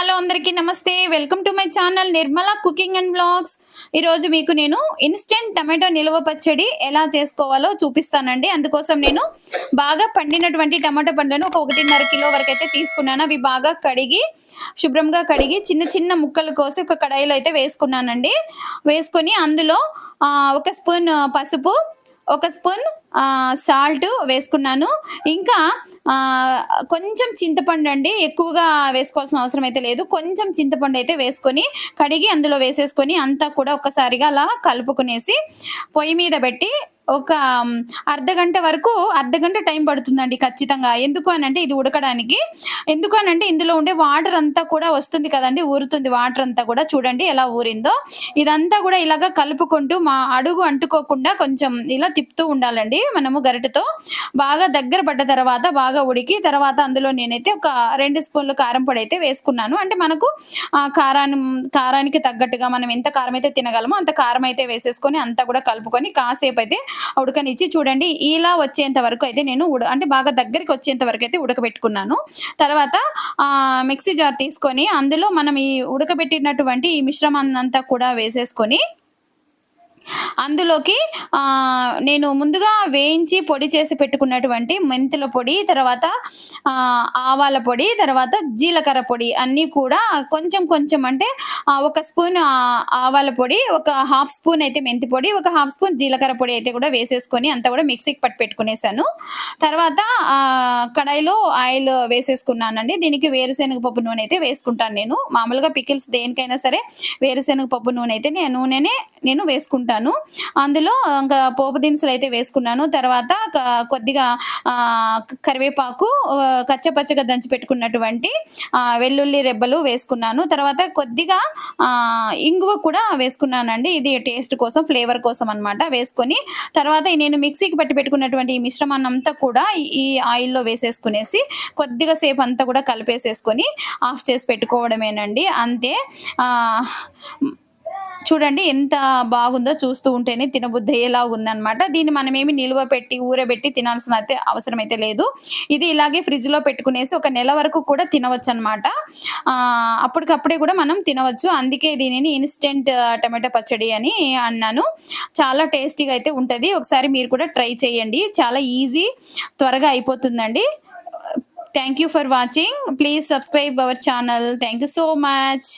Hello అందరికీ నమస్తే. Welcome to my channel Nirmala cooking and blogs. ఈరోజు మీకు నేను ఇన్స్టెంట్ టమాటో నిల్వ పచ్చడి ఎలా చేసుకోవాలో చూపిస్తానండి. అందుకోసం నేను బాగా పండినటువంటి టమాటో పండ్లను ఒక ఒకటిన్నర కిలో వరకు అయితే తీసుకున్నాను. అవి బాగా కడిగి శుభ్రంగా కడిగి చిన్న చిన్న ముక్కలు కోసి ఒక కడాయిలో అయితే వేసుకున్నానండి. వేసుకొని అందులో ఒక స్పూన్ పసుపు ఒక స్పూన్ సాల్ట్ వేసుకున్నాను. ఇంకా కొంచెం చింతపండు అండి ఎక్కువగా వేసుకోవాల్సిన అవసరం అయితే లేదు. కొంచెం చింతపండు అయితే వేసుకొని కడిగి అందులో వేసేసుకొని అంతా కూడా ఒక్కసారిగా అలా కలుపుకునేసి పొయ్యి మీద పెట్టి ఒక అర్ధగంట అర్ధ గంట వరకు అర్ధ గంట టైం పడుతుందండి ఖచ్చితంగా. ఎందుకు అని అంటే ఇది ఉడకడానికి. ఎందుకు అని అంటే ఇందులో ఉండే వాటర్ అంతా కూడా వస్తుంది కదండి ఊరుతుంది వాటర్ అంతా కూడా. చూడండి ఎలా ఊరిందో. ఇదంతా కూడా ఇలాగా కలుపుకుంటూ మా అడుగు అంటుకోకుండా కొంచెం ఇలా తిప్పుతూ ఉండాలండి మనము గరిటతో. బాగా దగ్గర పడ్డ తర్వాత బాగా ఉడికి తర్వాత అందులో నేనైతే ఒక రెండు స్పూన్లు కారం పొడి అయితే వేసుకున్నాను. అంటే మనకు ఆ కారాన్ని కారానికి తగ్గట్టుగా మనం ఎంత కారం అయితే తినగలమో అంత కారం అయితే వేసేసుకొని అంతా కూడా కలుపుకొని కాసేపు అయితే ఉడకనిచ్చి చూడండి ఇలా వచ్చేంత వరకు అయితే నేను ఉడ అంటే బాగా దగ్గరికి వచ్చేంత వరకు అయితే ఉడకబెట్టుకున్నాను. తర్వాత ఆ మిక్సీ జార్ తీసుకొని అందులో మనం ఈ ఉడకబెట్టినటువంటి ఈ మిశ్రమాన్ని అంతా కూడా వేసేసుకొని అందులోకి నేను ముందుగా వేయించి పొడి చేసి పెట్టుకున్నటువంటి మెంతుల పొడి తర్వాత ఆవాల పొడి తర్వాత జీలకర్ర పొడి అన్నీ కూడా కొంచెం కొంచెం అంటే ఒక స్పూన్ ఆవాల పొడి ఒక హాఫ్ స్పూన్ అయితే మెంతి పొడి ఒక హాఫ్ స్పూన్ జీలకర్ర పొడి అయితే కూడా వేసేసుకొని అంతా కూడా మిక్సీకి పట్టు పెట్టుకునేసాను. తర్వాత కడాయిలో ఆయిల్ వేసేసుకున్నానండి. దీనికి వేరుశెనగ పప్పు నూనె అయితే వేసుకుంటాను నేను. మామూలుగా పికిల్స్ దేనికైనా సరే వేరుశెనగ పప్పు నూనె అయితే నేను నూనెనే నేను వేసుకుంటాను. అందులో ఇంకా పోపు దినుసులు అయితే వేసుకున్నాను. తర్వాత కొద్దిగా కరివేపాకు కచ్చపచ్చగా దంచి పెట్టుకున్నటువంటి వెల్లుల్లి రెబ్బలు వేసుకున్నాను. తర్వాత కొద్దిగా ఇంగువ కూడా వేసుకున్నానండి. ఇది టేస్ట్ కోసం ఫ్లేవర్ కోసం అన్నమాట. వేసుకొని తర్వాత నేను మిక్సీకి పట్టి పెట్టుకున్నటువంటి ఈ మిశ్రమాన్ని అంతా కూడా ఈ- ఆయిల్లో వేసేసుకునేసి కొద్దిగా సేపు అంతా కూడా కలిపేసేసుకొని ఆఫ్ చేసి పెట్టుకోవడమేనండి. అంతే చూడండి ఎంత బాగుందో చూస్తూ ఉంటేనే తినబుద్ధి ఎలా ఉందనమాట దీన్ని మనం ఏమి నిల్వ పెట్టి ఊరబెట్టి తినాల్సిన అయితే అవసరం అయితే లేదు. ఇది ఇలాగే ఫ్రిడ్జ్లో పెట్టుకునేసి ఒక నెల వరకు కూడా తినవచ్చు అనమాట అప్పటికప్పుడే కూడా మనం తినవచ్చు. అందుకే దీనిని ఇన్స్టెంట్ టమాటో పచ్చడి అని అన్నాను. చాలా టేస్టీగా అయితే ఉంటుంది. ఒకసారి మీరు కూడా ట్రై చేయండి. చాలా ఈజీ త్వరగా అయిపోతుందండి. Thank you for watching. Please subscribe our channel. Thank you so much.